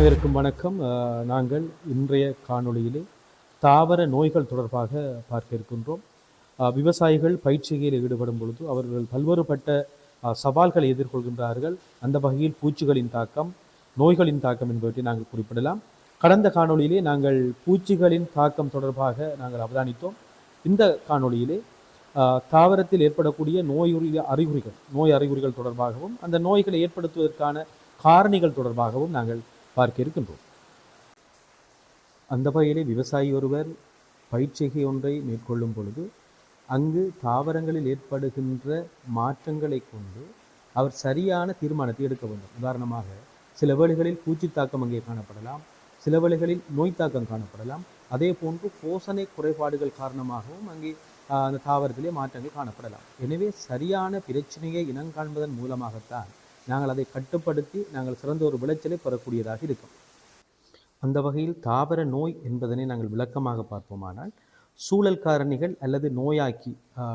அனைவருக்கும் வணக்கம். நாங்கள் இன்றைய காணொளியிலே தாவர நோய்கள் தொடர்பாக பார்க்க இருக்கின்றோம். விவசாயிகள் பயிற்சிகையில் ஈடுபடும் பொழுது அவர்கள் பல்வேறுபட்ட சவால்களை எதிர்கொள்கின்றார்கள். அந்த வகையில் பூச்சிகளின் தாக்கம் நோய்களின் தாக்கம் என்பவற்றை நாங்கள் குறிப்பிடலாம். கடந்த காணொளியிலே நாங்கள் பூச்சிகளின் தாக்கம் தொடர்பாக நாங்கள் அவதானித்தோம். இந்த காணொளியிலே தாவரத்தில் ஏற்படக்கூடிய நோயுரிய அறிகுறிகள் நோய் அறிகுறிகள் தொடர்பாகவும் அந்த நோய்களை ஏற்படுத்துவதற்கான காரணிகள் தொடர்பாகவும் நாங்கள் பார்க்க இருக்கின்றோம். அந்த வகையிலே விவசாயி ஒருவர் பயிற்சிகை ஒன்றை மேற்கொள்ளும் பொழுது அங்கு தாவரங்களில் ஏற்படுகின்ற மாற்றங்களை கொண்டு அவர் சரியான தீர்மானத்தை எடுக்க வேண்டும். உதாரணமாக சில வேளைகளில் பூச்சி தாக்கம் அங்கே காணப்படலாம் சில வேளைகளில் நோய் தாக்கம் காணப்படலாம். அதே போன்று போசனை குறைபாடுகள் காரணமாகவும் அங்கே ஆஹ், அந்த தாவரத்திலே மாற்றங்கள் காணப்படலாம். எனவே சரியான பிரச்சனையை இனங்காண்பதன் மூலமாகத்தான் நாங்கள் அதை கட்டுப்படுத்தி நாங்கள் சிறந்த ஒரு விளைச்சலை பெறக்கூடியதாக இருக்கும். அந்த வகையில் தாவர நோய் என்பதனை நாங்கள் விளக்கமாக பார்ப்போமானால் சூழல் காரணிகள் அல்லது நோயாக்கி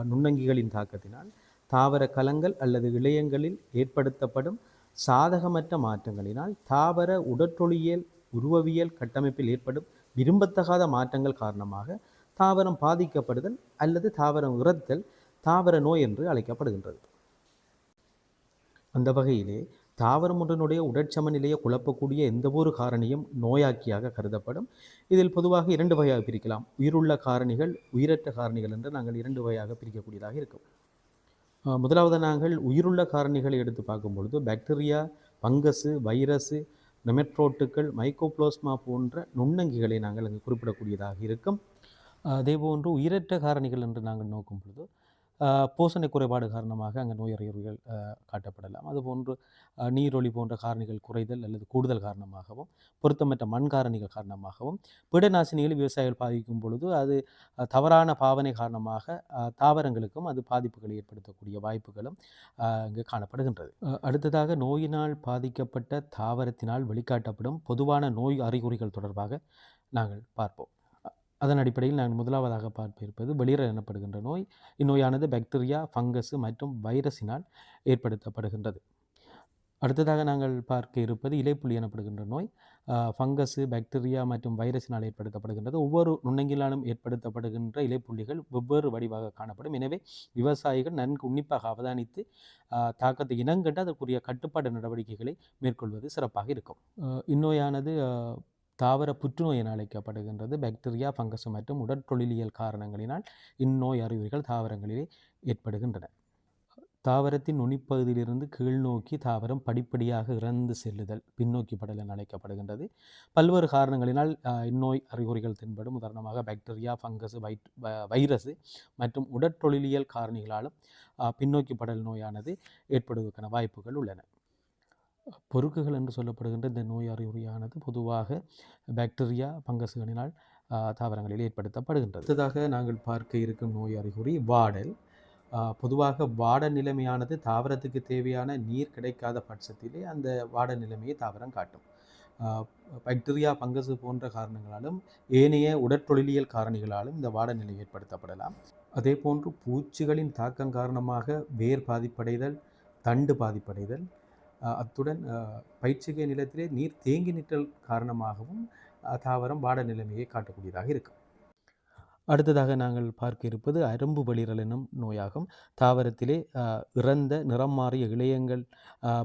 நுண்ணங்கிகளின் தாக்கத்தினால் தாவர கலங்கள் அல்லது இளையங்களில் ஏற்படுத்தப்படும் சாதகமற்ற மாற்றங்களினால் தாவர உடற்றொழியல் உருவவியல் கட்டமைப்பில் ஏற்படும் விரும்பத்தகாத மாற்றங்கள் காரணமாக தாவரம் பாதிக்கப்படுதல் அல்லது தாவரம் உரத்தல் தாவர நோய் என்று அழைக்கப்படுகின்றது. அந்த வகையிலே தாவரம் ஒன்றினுடைய உடற்சமநிலையை குழப்பக்கூடிய எந்த ஒரு காரணியும் நோயாக்கியாக கருதப்படும். இதில் பொதுவாக இரண்டு வகையாக பிரிக்கலாம். உயிருள்ள காரணிகள் உயிரற்ற காரணிகள் என்று நாங்கள் இரண்டு வகையாக பிரிக்கக்கூடியதாக இருக்கும். முதலாவது நாங்கள் உயிருள்ள காரணிகளை எடுத்து பார்க்கும் பொழுது பாக்டீரியா பங்கஸு வைரஸு நெமெட்ரோட்டுக்கள் மைக்கோப்ளோஸ்மா போன்ற நுண்ணங்கிகளை நாங்கள் அங்கு குறிப்பிடக்கூடியதாக இருக்கும். அதேபோன்று உயிரற்ற காரணிகள் என்று நாங்கள் நோக்கும் பொழுது ஆஹ் குறைபாடு காரணமாக அங்கே நோய் அறிகுறிகள் காட்டப்படலாம். அதுபோன்று நீரொளி போன்ற காரணிகள் குறைதல் அல்லது கூடுதல் காரணமாகவும் பொருத்தமற்ற மண் காரணிகள் காரணமாகவும் பீடநாசினிகள் விவசாயிகள் பாதிக்கும் பொழுது அது தவறான பாவனை காரணமாக தாவரங்களுக்கும் அது பாதிப்புகளை ஏற்படுத்தக்கூடிய வாய்ப்புகளும் இங்கு காணப்படுகின்றது. அடுத்ததாக நோயினால் பாதிக்கப்பட்ட தாவரத்தினால் வெளிக்காட்டப்படும் பொதுவான நோய் அறிகுறிகள் தொடர்பாக நாங்கள் பார்ப்போம். அதன் அடிப்படையில் நாங்கள் முதலாவதாக பார்க்க இருப்பது வெளியேற எனப்படுகின்ற நோய் இந்நோயானது பாக்டீரியா ஃபங்கஸ் மற்றும் வைரஸினால் ஏற்படுத்தப்படுகின்றது. அடுத்ததாக நாங்கள் பார்க்க இருப்பது இலைப்புள்ளி எனப்படுகின்ற நோய் ஃபங்கஸு பாக்டீரியா மற்றும் வைரஸினால் ஏற்படுத்தப்படுகின்றது. ஒவ்வொரு நுண்ணங்கிலாலும் ஏற்படுத்தப்படுகின்ற இலைப்புள்ளிகள் வெவ்வேறு வடிவாக காணப்படும். எனவே விவசாயிகள் நன்கு உன்னிப்பாக அவதானித்து தாக்கத்தை இனங்கண்டு அதற்குரிய கட்டுப்பாடு நடவடிக்கைகளை மேற்கொள்வது சிறப்பாக இருக்கும். இந்நோயானது தாவர புற்றுநோய் என அழைக்கப்படுகின்றது. பாக்டீரியா ஃபங்கஸ் மற்றும் உடற்தொழிலியல் காரணங்களினால் இந்நோய் அறிகுறிகள் தாவரங்களிலே ஏற்படுகின்றன. தாவரத்தின் நுனிப்பகுதியிலிருந்து கீழ் நோக்கி தாவரம் படிப்படியாக இறந்து செல்லுதல் பின்னோக்கி படல் என அழைக்கப்படுகின்றது. பல்வேறு காரணங்களினால் இந்நோய் அறிகுறிகள் தென்படும். உதாரணமாக பாக்டீரியா ஃபங்கஸ் வைட் வைரஸ் மற்றும் உடற்தொழிலியல் காரணிகளாலும் பின்னோக்கி படல் நோயானது ஏற்படுவதற்கான வாய்ப்புகள் உள்ளன. பொறுக்குகள் என்று சொல்லப்படுகின்ற இந்த நோய் அறிகுறியானது பொதுவாக பாக்டீரியா பங்கசுகளினால் தாவரங்களில் ஏற்படுத்தப்படுகின்றது. அடுத்ததாக நாங்கள் பார்க்க இருக்கும் நோய் அறிகுறி வாடல். பொதுவாக வாட நிலைமையானது தாவரத்துக்கு தேவையான நீர் கிடைக்காத பட்சத்திலே அந்த வாட நிலைமையை தாவரம் காட்டும். பாக்டீரியா பங்கசு போன்ற காரணங்களாலும் ஏனைய உடற்தொழிலியல் காரணிகளாலும் இந்த வாட நிலை ஏற்படுத்தப்படலாம். அதே போன்று பூச்சிகளின் தாக்கம் காரணமாக வேர் பாதிப்படைதல் தண்டு பாதிப்படைதல் அத்துடன் பயிற்சிகை நிலத்திலே நீர் தேங்கி நிற்றல் காரணமாகவும் தாவரம் வாட நிலைமையை காட்டக்கூடியதாக இருக்கும். அடுத்ததாக நாங்கள் பார்க்க இருப்பது அரும்பு வளிரல் எனும் நோயாகும். தாவரத்திலே இறந்த நிறம் மாறிய இளையங்கள்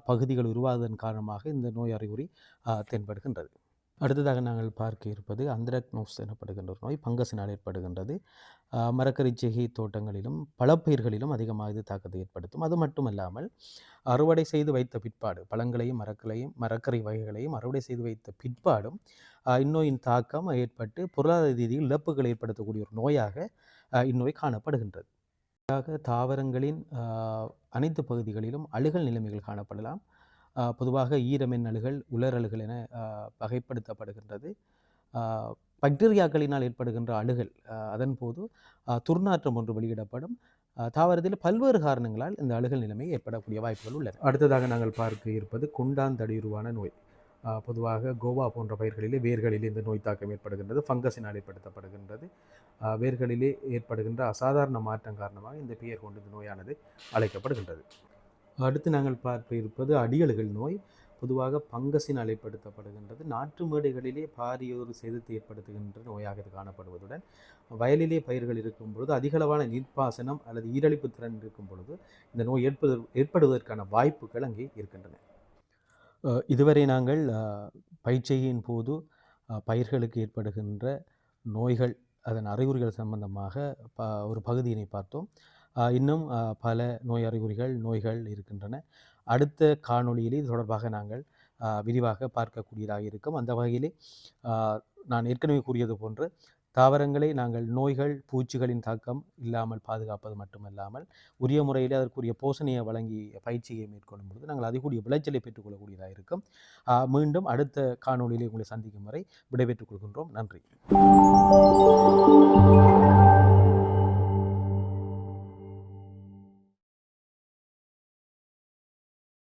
பகுதிகள் உருவாவதன் காரணமாக இந்த நோய் அறிகுறி தென்படுகின்றது. அடுத்ததாக நாங்கள் பார்க்க இருப்பது அந்திரக்னோஸ் எனப்படுகின்ற ஒரு நோய் பங்கசினால் ஏற்படுகின்றது அஹ், தோட்டங்களிலும் பழப்பயிர்களிலும் அதிகமாக இது தாக்கத்தை ஏற்படுத்தும். அது மட்டுமல்லாமல் அறுவடை செய்து வைத்த பிற்பாடு. பழங்களையும் மரக்களையும் மரக்கறி வகைகளையும் அறுவடை செய்து வைத்த பிற்பாடும் இந்நோயின் தாக்கம் ஏற்பட்டு பொருளாதார ரீதியில் இழப்புகள் ஏற்படுத்தக்கூடிய ஒரு நோயாக இந்நோய் காணப்படுகின்றது. தாவரங்களின் அனைத்து பகுதிகளிலும் அழுகல் நிலைமைகள் காணப்படலாம். பொதுவாக ஈரமின் அழுகல் உலரழுகல் என வகைப்படுத்தப்படுகின்றது. பாக்டீரியாக்களினால் ஏற்படுகின்ற அழுகல் அதன் போது துர்நாற்றம் ஒன்று வெளியிடப்படும். தாவரத்தில் பல்வேறு காரணங்களால் இந்த அழுகல் நிலைமை ஏற்படக்கூடிய வாய்ப்புகள் உள்ளன அடுத்ததாக நாங்கள் பார்க்க இருப்பது குண்டாந்தடியுருவான நோய். பொதுவாக கோவா போன்ற பயிர்களிலே வேர்களிலே இந்த நோய் தாக்கம் ஏற்படுகின்றது ஃபங்கஸினால் ஏற்படுத்தப்படுகின்றது. வேர்களிலே ஏற்படுகின்ற அசாதாரண மாற்றம் காரணமாக இந்த பெயர் கொண்டு இந்த நோயானது அழைக்கப்படுகின்றது. அடுத்து நாங்கள் பார்க்க இருப்பது அடியழுகல் நோய். பொதுவாக பங்கஸினால் ஏற்படுத்தப்படுகின்றது நாற்று மேடைகளிலே பாரியொரு சேதத்தை ஏற்படுத்துகின்ற நோயாக இது காணப்படுவதுடன் வயலிலே பயிர்கள் இருக்கும் பொழுது அதிகளவான நீர்ப்பாசனம் அல்லது ஈரழிப்பு திறன் இருக்கும் பொழுது இந்த நோய் ஏற்பது ஏற்படுவதற்கான வாய்ப்புகள் அங்கே இருக்கின்றன. இதுவரை நாங்கள் பயிற்சியின் போது பயிர்களுக்கு ஏற்படுகின்ற நோய்கள் அதன் அறிகுறிகள் சம்பந்தமாக ப ஒரு பகுதியினை பார்த்தோம். இன்னும் பல நோய் அறிகுறிகள் நோய்கள் இருக்கின்றன. அடுத்த காணொளியிலே இது தொடர்பாக நாங்கள் விரிவாக பார்க்கக்கூடியதாக இருக்கும். அந்த வகையிலே நான் ஏற்கனவே கூறியது போன்று தாவரங்களை நாங்கள் நோய்கள் பூச்சிகளின் தாக்கம் இல்லாமல் பாதுகாப்பது மட்டுமல்லாமல் உரிய முறையில் அதற்குரிய போஷணையை வழங்கி பயிற்சியை மேற்கொள்ளும் பொழுது நாங்கள் அதிகூடிய விளைச்சலை பெற்றுக்கொள்ளக்கூடியதாக இருக்கும். மீண்டும் அடுத்த காணொளியிலே உங்களை சந்திக்கும் வரை விடைபெற்றுக் கொள்கின்றோம். நன்றி.